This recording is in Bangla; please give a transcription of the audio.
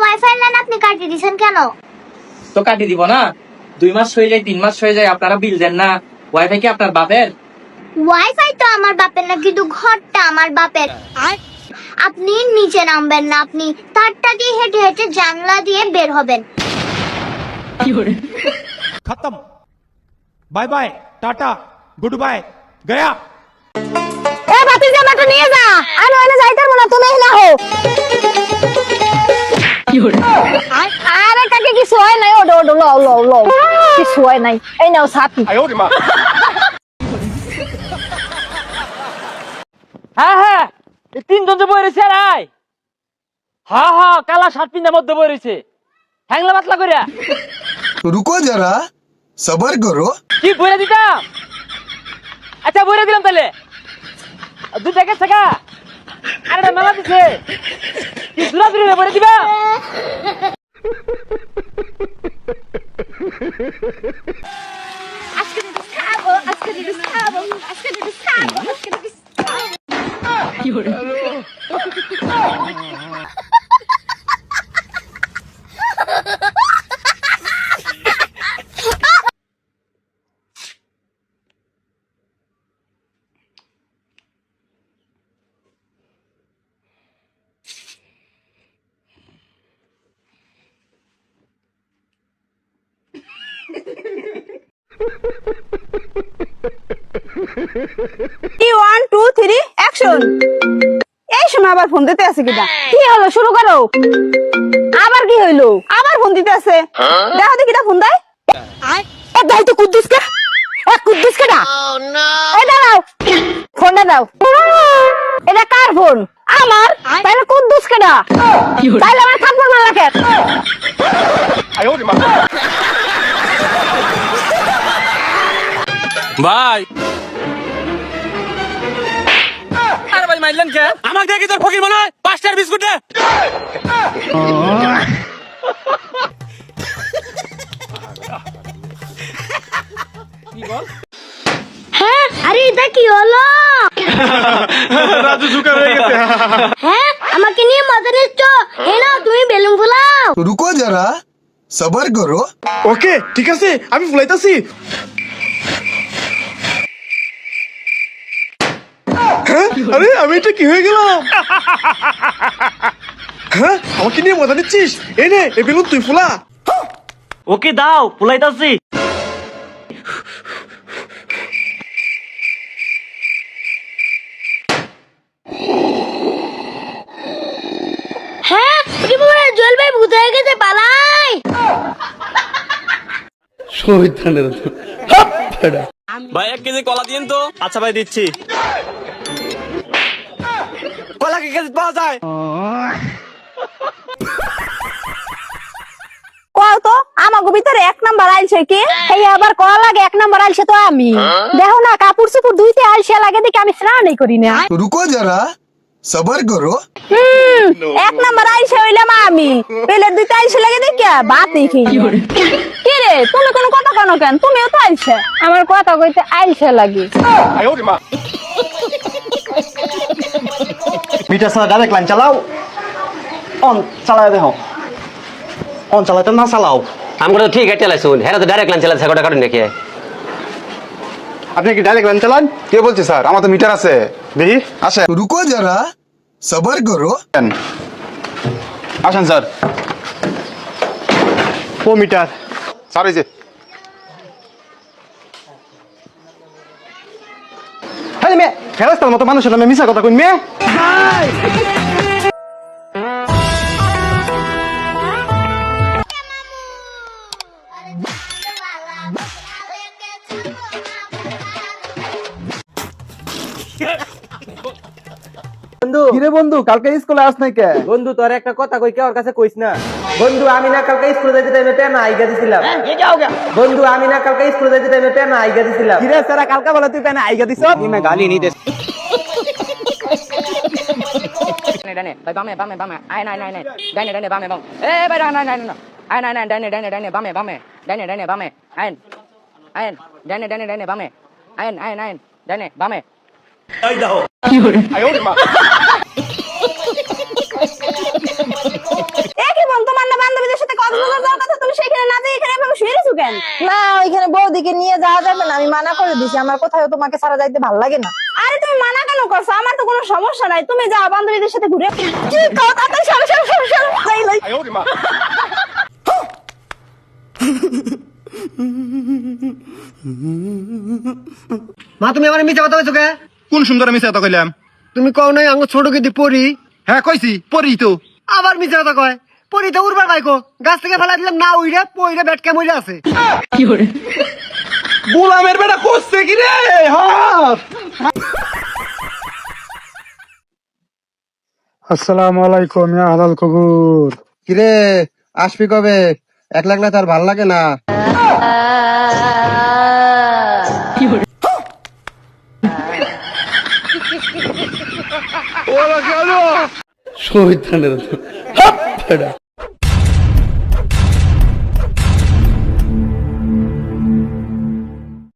ওয়াইফাই তো কাটিয়ে দিব না। দুই মাস হয়ে যায় তিন মাস হয়ে যায় আপনারা বিল দেন না। ওয়াইফাই কি আপনার বাপের? ওয়াইফাই তো আমার বাপের না কিন্তু ঘরটা আমার বাপের। আপনি নিচে নামবেন না আপনি তারটা দিয়ে হেঁটে হেঁটে জানলা দিয়ে বের হবেন। খতম। Bye bye tata good bye Gaya. এ ভাতিজা মাটা নিয়ে যা। আর ওখানে যাইতার না তুমি হিলা হও আরে কাকে কিছু হয় নাই ওডো ওডো লও নাই এই নাও সাথী হ্যাঁ হ্যাঁ তিনজন যে বই রয়েছে আই হা হা কালা শার্ট পিন্ধার মধ্যে বই রয়েছে। রুকো যারা সবার করো। কি বইরা দিতাম? আচ্ছা বইরা দিলাম তাহলে। দুটা গেছে গা। আরে মেলা দিছে। কি দূরা দূরে দিবা। আজকে খাব আজকে খাব আজকে খাব আজকে খাব। কি ওয়ান টু থ্রি অ্যাকশন এই সময় আবার ফোন দিতে আছে কিনা কি হলো? শুরু করো। আবার কি হইল? আবার ফোন দিতে আছে। দেখো দেখি ফোন দেয়। এ দাই তো কুদ্দুস কে? এ কুদ্দুস কে না এই দাঁড়াও। ফোনটা দাও। এটা কার ফোন আমার? তাহলে কুদ্দুস কে না তাহলে আমার থাপ্পড় মারা রাখে ভাই মারলেন কে? আমাকে দেখি তোর ফকির মনে হয়? পাঁচটার বিস্কুট দে হ্যাঁ, কি হ্যাঁ, নিয়ে তুমি বেলুন ঠিক আছে আমি ফুলাইতেছি। আরে আমি এটা কি হয়ে গেলাম? হ্যাঁ? আমাকে নিয়ে মজা নিচ্ছিস? এই নে এই বেলুন তুই ফুলা। ওকে দাও ফুলাইতাছি। হ্যাঁ জল ভাই ভূত হয়ে গেছে পালাই। ভাই এক কেজি কলা দিন তো। আচ্ছা ভাই দিচ্ছি। টাকা কেজি পাওয়া যায় এক নাম্বার আইলছে কি? এই আবার লাগে এক নাম্বার আইলছে তো আমি। দেখো না কাপড় চোপড় ধুইতে আইলছে লাগে দেখি আমি স্নানই করি না। রুকো যারা সবার করো। এক নাম্বার আমি। পেলে দুইটা আইসে লাগে দেখি ভাত নেই কি রে তুমি কোনো কথা কেন কেন? তুমিও তো আইলছে আমার কথা কইতে আইসে লাগে। বিটা ছাড়া ডাইরেক্ট লাইন চালাও। অন চালায় দেখো। অন চালাতে না চালাও। আমরা তো ঠিক আছে চালাইছুন হ্যাঁ তো ডাইরেক্ট লাইন চালাইছে কটা কারণ দেখে। আপনি কি ডাইরেক্ট লাইন চালান? কে বলছে স্যার? আমার তো মিটার আছে। দেখি আসে রুকো যারা সবর করো। আসেন। স্যার। ও মিটার। স্যার এই যে। হ্যাঁ ফেরাস্তার মতো মানুষের নামে মিশা কথা কইন বন্ধু কিরে বন্ধু কালকে স্কুলে আস নাই কে বন্ধু তোর একটা কথা কই কে ওর কাছে কইস না বন্ধু আমি না কালকে স্কুলে যাইতে টাইমে টেনা আইগা দিছিলাম এ যাও গে বন্ধু আমি না কালকে স্কুলে যাইতে টাইমে টেনা আইগা দিছিলাম কিরে সারা কালকে বলে তুই টেনা আইগা দিছস নি মে গালি নি ডানে ডানে ভাই বামে বামে বামে আই নাই নাই না ডানে ডানে বামে বাম এ ভাই ডানে ডানে না আয় না না ডানে ডানে ডানে বামে বামে ডানে ডানে বামে আইন আইন ডানে ডানে ডানে বামে আইন আইন আইন ডানে বামে এই দাও না ওইখানে বৌদিকে নিয়ে যাওয়া যাবে না আমি মানা করে দিছি আমার কোথাও তোমাকে ছাড়া যাইতে ভালো লাগে না। আরে তুমি মানা কেন করছ? আমার তো কোনো সমস্যা নাই তুমি যাও বান্ধবীদের সাথে ঘুরে কি কও তাড়াতাড়ি সরো সরো সরো সরো যাই লই মা তুমি আমার মিথ্যা কথা বলছো কে? কোন সুন্দর মিশা তো কইলাম। তুমি কও নাই আঙ্গ ছোট কেদি পড়ি হ্যাঁ কইছি পড়ি তো। আবার মিথ্যা কথা কয়। পড়ি তো উড়বার বাইকো। গাছ থেকে ফেলা দিলাম না উইরে পইরে বেটকে মরে আছে। কি করে গোলামের বেটা করছে কি রে? হ্যাঁ আসসালামু আলাইকুম ইয়া হালাল কবুর। কিরে আসবি কবে? এক লাখ না তার ভালো লাগে না। ওরা কেন?